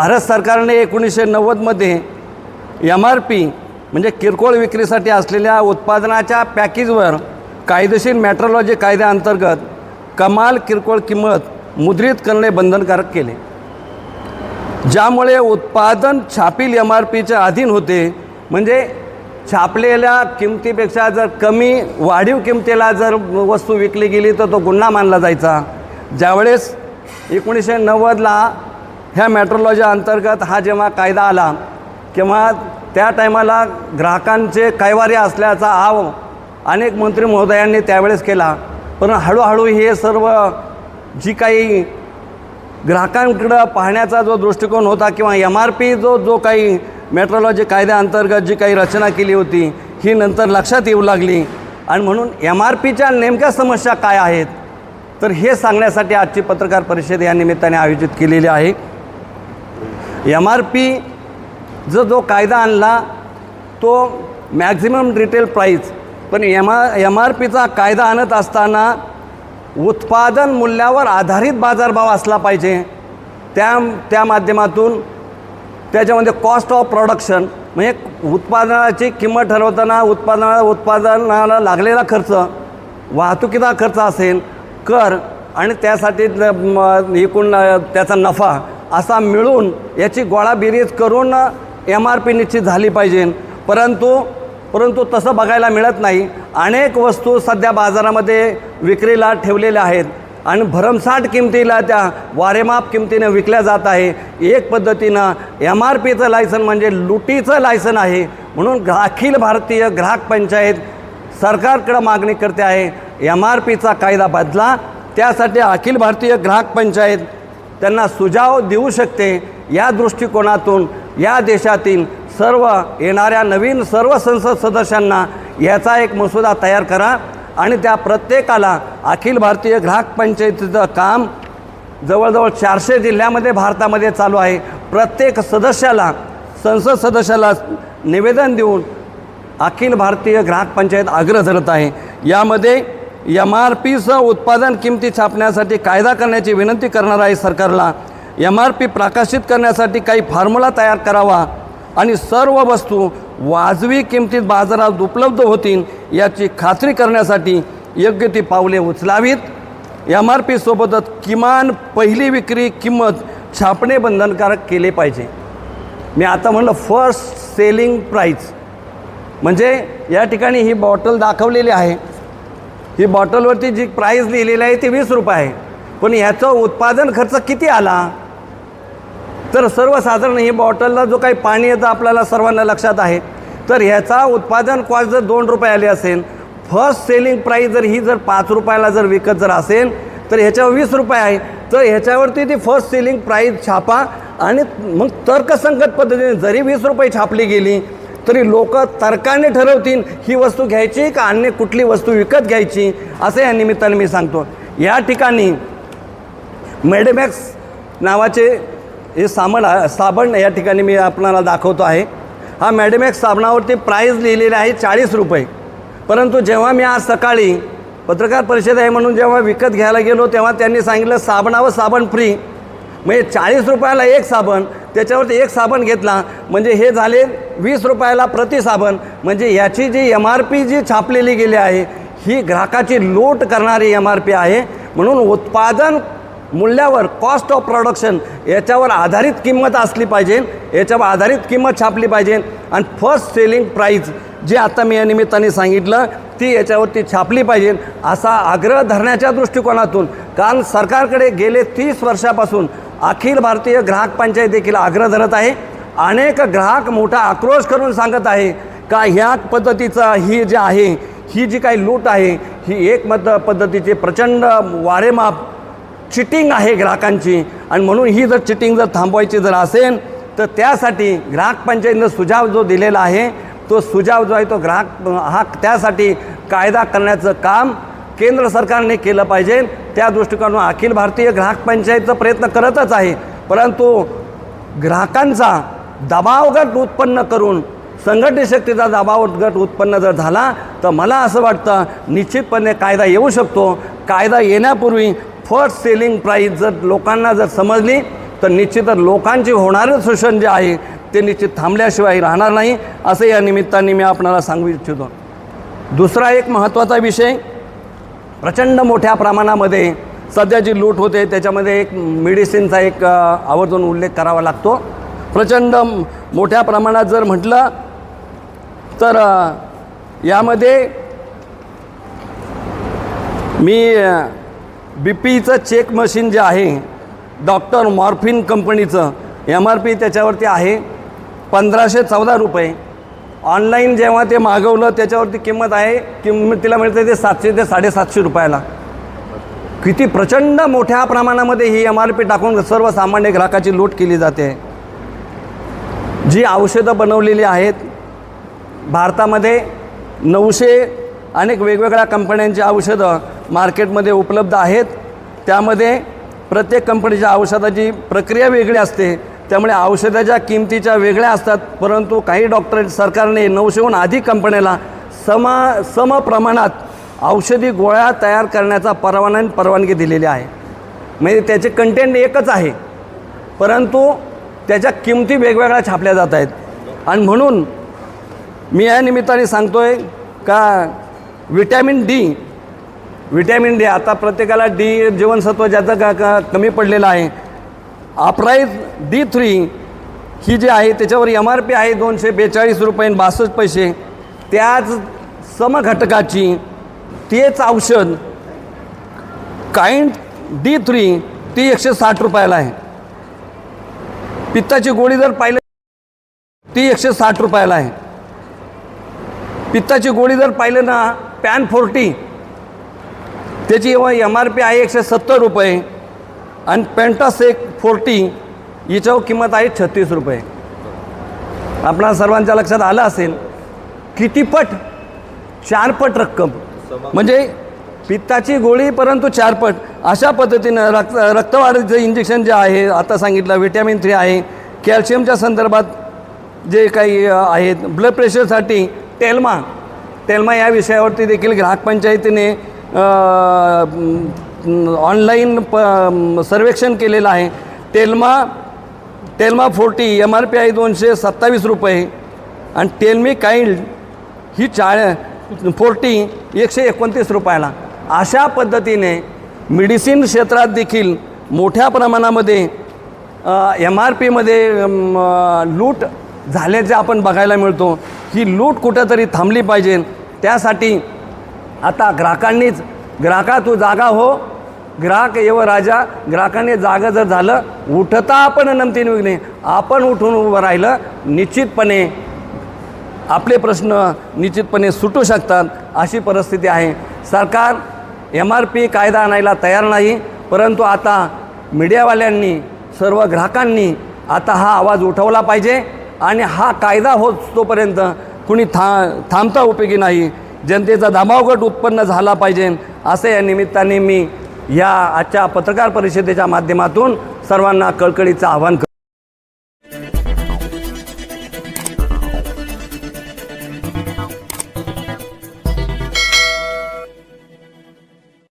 भारत सरकारने एकोणीसशे नव्वदमध्ये एम आर पी म्हणजे किरकोळ विक्रीसाठी असलेल्या उत्पादनाच्या पॅकेजवर कायदेशीर मॅट्रोलॉजी कायद्याअंतर्गत कमाल किरकोळ किंमत मुद्रित करणे बंधनकारक केले. ज्यामुळे उत्पादन छापील एम आर पीच्या अधीन होते म्हणजे छापलेल्या किमतीपेक्षा जर कमी वाढीव किमतीला जर वस्तू विकली गेली तर तो गुन्हा मानला जायचा. ज्यावेळेस एकोणीसशे नव्वदला ह्या मॅट्रोलॉजी अंतर्गत हा जेव्हा कायदा आला किंवा त्या टायमाला ग्राहकांचे कैवारी असल्याचा आव अनेक मंत्री महोदयांनी त्यावेळेस केला. पण हळूहळू हे सर्व जी काही ग्राहकांकडं पाहण्याचा जो दृष्टिकोन होता किंवा एम आर पी जो जो काही मेट्रोलॉजी कायद्याअंतर्गत जी काही रचना केली होती ही नंतर लक्षात येऊ लागली. आणि म्हणून एम आर पीच्या नेमक्या समस्या काय आहेत तर हे सांगण्यासाठी आजची पत्रकार परिषद या निमित्ताने आयोजित केलेली आहे. एम आर पी जो जो कायदा आणला तो मॅक्झिमम रिटेल प्राईज पण एम आर एम आर पीचा कायदा आणत असताना उत्पादन मूल्यावर आधारित बाजारभाव असला पाहिजे. त्या त्या माध्यमातून त्याच्यामध्ये कॉस्ट ऑफ प्रोडक्शन म्हणजे उत्पादनाची किंमत ठरवताना उत्पादना उत्पादनाला लागलेला खर्च वाहतुकीचा खर्च असेल कर आणि त्यासाठी एकूण त्याचा नफा असा मिळून याची गोळाबेरीज करून एम आर पी निश्चित झाली पाहिजे. परंतु परंतु तसं बघायला मिळत नाही. अनेक वस्तू सध्या बाजारामध्ये विक्रीला ठेवलेल्या आहेत. आणि भरमसाठ किमतीला त्या वारेमाप किमतीनं विकल्या जात आहे. एक पद्धतीनं एम आर पीचं लायसन म्हणजे लुटीचं लायसन आहे. म्हणून अखिल भारतीय ग्राहक पंचायत सरकारकडं मागणी करते आहे एम आर पीचा कायदा बदला. त्यासाठी अखिल भारतीय ग्राहक पंचायत त्यांना सुझाव देऊ शकते. या दृष्टिकोनातून या देशातील सर्व येणाऱ्या नवीन सर्व संसद सदस्यांना याचा एक मसुदा तयार करा आणि त्या प्रत्येकाला अखिल भारतीय ग्राहक पंचायतीचं काम जवळजवळ चारशे जिल्ह्यामध्ये भारतामध्ये चालू आहे. प्रत्येक सदस्याला संसद सदस्याला निवेदन देऊन अखिल भारतीय ग्राहक पंचायत आग्रह धरत आहे. यामध्ये एम आर पीसह उत्पादन किमती छापण्यासाठी कायदा करण्याची विनंती करणार आहे सरकारला. एम आर पी प्रकाशित करण्यासाठी काही फॉर्म्युला तयार करावा आणि सर्व वस्तू वाजवी किमतीत बाजारात उपलब्ध होतील याची खात्री करण्यासाठी योग्य ती पावले उचलावीत. एम आर पीसोबतच किमान पहिली विक्री किंमत छापणे बंधनकारक केले पाहिजे. मी आता म्हणलं फर्स्ट सेलिंग प्राईज म्हणजे या ठिकाणी ही बॉटल दाखवलेली आहे. ही बॉटलवरती जी प्राईस लिहिलेली आहे ती वीस रुपये आहे. पण ह्याचं उत्पादन खर्च किती आला? तर सर्वसाधारण ही बॉटलला जो काही पाणी येतं आपल्याला सर्वांना लक्षात आहे. तर ह्याचा उत्पादन कॉस्ट जर दोन रुपये आले असेल फर्स्ट सेलिंग प्राईस जर ही जर पाच रुपयाला जर विकत जर असेल तर ह्याच्यावर वीस रुपये आहे. तर ह्याच्यावरती ती फर्स्ट सेलिंग प्राईस छापा आणि मग तर्कसंगत पद्धतीने जरी वीस रुपये छापली गेली तरी लोक तर्काने ठरवतील ही वस्तू घ्यायची का अन्य कुठली वस्तू विकत घ्यायची असं या निमित्ताने मी सांगतो. या ठिकाणी मेडमॅक्स नावाचे हे साबण साबण या ठिकाणी मी आपणाला दाखवतो आहे. हा मॅडमॅक्स साबणावरती प्राईज लिहिलेली आहे चाळीस रुपये. परंतु जेव्हा मी आज सकाळी पत्रकार परिषद आहे म्हणून जेव्हा विकत घ्यायला गेलो तेव्हा त्यांनी सांगितलं साबणावर साबण फ्री म्हणजे चाळीस रुपयाला एक साबण त्याच्यावरती एक साबण घेतला. म्हणजे हे झाले वीस रुपयाला प्रति साबण. म्हणजे याची जी एम आर पी जी छापलेली गेली आहे ही ग्राहकाची लूट करणारी एम आर पी आहे. म्हणून उत्पादन मूल्यावर कॉस्ट ऑफ प्रोडक्शन याच्यावर आधारित किंमत असली पाहिजे. याच्यावर आधारित किंमत छापली पाहिजे. आणि फर्स्ट सेलिंग प्राईज जे आता मी या निमित्ताने सांगितलं ती याच्यावरती छापली पाहिजे असा आग्रह धरण्याच्या दृष्टिकोनातून. कारण सरकारकडे गेले तीस वर्षापासून अखिल भारतीय ग्राहक पंचायत देखील आग्रह धरत आहे. अनेक ग्राहक मोठा आक्रोश करून सांगत आहे का ह्या पद्धतीचा ही जी आहे ही जी काही लूट आहे ही एक मत पद्धतीची प्रचंड वारेमाप चिटिंग आहे ग्राहकांची. आणि म्हणून ही जर चिटिंग जर थांबवायची जर असेल तर त्यासाठी ग्राहक पंचायतीनं सुझाव जो दिलेला आहे तो सुझाव जो आहे तो ग्राहक हा त्यासाठी कायदा करण्याचं काम केंद्र सरकारने केलं पाहिजे. त्या दृष्टिकोनातून अखिल भारतीय ग्राहक पंचायतचा प्रयत्न करतच आहे. परंतु ग्राहकांचा दबाव गट उत्पन्न करून संघटित शक्तीचा दबाव गट उत्पन्न जर झाला तर मला असं वाटतं निश्चितपणे कायदा येऊ शकतो. कायदा येण्यापूर्वी फर्स्ट सेलिंग प्राईस जर लोकांना जर समजली तर निश्चितच लोकांचे होणारं शोषण जे आहे ते निश्चित थांबल्याशिवाय राहणार नाही. असं या निमित्ताने मी आपणाला सांगू इच्छितो. दुसरा एक महत्त्वाचा विषय प्रचंड मोठ्या प्रमाणामध्ये सध्या जी लूट होते त्याच्यामध्ये एक मेडिसिनचा एक आवर्जून उल्लेख करावा लागतो. प्रचंड मोठ्या प्रमाणात जर म्हटलं तर यामध्ये मी बी पीचं चेक मशीन जे आहे डॉक्टर मॉर्फिन कंपनीचं एम आर पी त्याच्यावरती आहे पंधराशे चौदा रुपये. ऑनलाईन जेव्हा ते मागवलं त्याच्यावरती किंमत आहे किंमत तिला मिळते ते सातशे ते साडेसातशे रुपयाला. किती प्रचंड मोठ्या प्रमाणामध्ये ही एम आर पी टाकून सर्वसामान्य ग्राहकाची लूट केली जाते. जी औषधं बनवलेली आहेत भारतामध्ये नऊशे अनेक वेगवेगळ्या कंपन्यांची औषधं मार्केटमध्ये उपलब्ध आहेत. त्यामध्ये प्रत्येक कंपनीच्या औषधाची प्रक्रिया वेगळी असते. त्यामुळे औषधाच्या किमतीच्या वेगळ्या असतात परंतु काही डॉक्टर सरकारने नऊशेहून अधिक कंपन्याला समा सम प्रमाणात औषधी गोळ्या तयार करण्याचा परवाना परवानगी दिलेली आहे. म्हणजे त्याचे कंटेंट एकच आहे परंतु त्याच्या किमती वेगवेगळ्या छापल्या जात आहेत. आणि म्हणून मी या निमित्ताने सांगतो आहे का विटॅमिन डी विटॅमिन डी आता प्रत्येकाला डी जीवनसत्व ज्याचं का का कमी पडलेलं आहे अपराईज डी थ्री ही जी आहे त्याच्यावर एम आर पी आहे दोनशे बेचाळीस रुपये आणि बासष्ट पैसे. त्याच समघटकाची तेच औषध काइंड डी थ्री ती एकशे साठ रुपयाला आहे. पित्ताची गोळी जर पाहिलं ती एकशे साठ रुपयाला आहे. पित्ताची गोळी जर पाहिलं ना पॅन फोर्टी त्याची एम आर पी आहे एकशे सत्तर रुपये. आणि पेंटासेक फोर्टी हिच्यावर किंमत आहे छत्तीस रुपये. आपणा सर्वांच्या लक्षात आलं असेल कितीपट चारपट रक्कम. म्हणजे पित्ताची गोळी परंतु चारपट अशा पद्धतीनं रक्त रक्तवाढीचं इंजेक्शन जे आहे आता सांगितलं व्हिटॅमिन थ्री आहे. कॅल्शियमच्या संदर्भात जे काही आहेत ब्लड प्रेशरसाठी टेल्मा टेल्मा या विषयावरती देखील ग्राहक पंचायतीने ऑनलाईन प सर्वेक्षण केलेलं आहे. तेलमा तेलमा फोर्टी एम आर पी आहे दोनशे सत्तावीस रुपये. आणि टेल्मी काइल्ड ही चाळ फोर्टी एकशे एकोणतीस रुपयाला. अशा पद्धतीने मेडिसिन क्षेत्रात देखील मोठ्या प्रमाणामध्ये एम आर पीमध्ये लूट झाल्याचे आपण बघायला मिळतो ही लूट कुठंतरी थांबली पाहिजे. त्यासाठी आता ग्राहकांनीच ग्राहका तू जागा हो ग्राहक येव राजा ग्राहकाने जागं जर झालं उठता आपण नमतीन विघ्ने. आपण उठून उभं राहिलं निश्चितपणे आपले प्रश्न निश्चितपणे सुटू शकतात अशी परिस्थिती आहे. सरकार एम आर पी कायदा आणायला तयार नाही परंतु आता मीडियावाल्यांनी सर्व ग्राहकांनी आता हा आवाज उठवला पाहिजे आणि हा कायदा होत तोपर्यंत कुणी था थांबता उपयोगी नाही. जनतेचा दबावगट उत्पन्न झाला पाहिजे असं या निमित्ताने मी या आजच्या पत्रकार परिषदेच्या माध्यमातून सर्वांना कळकळीचं आवाहन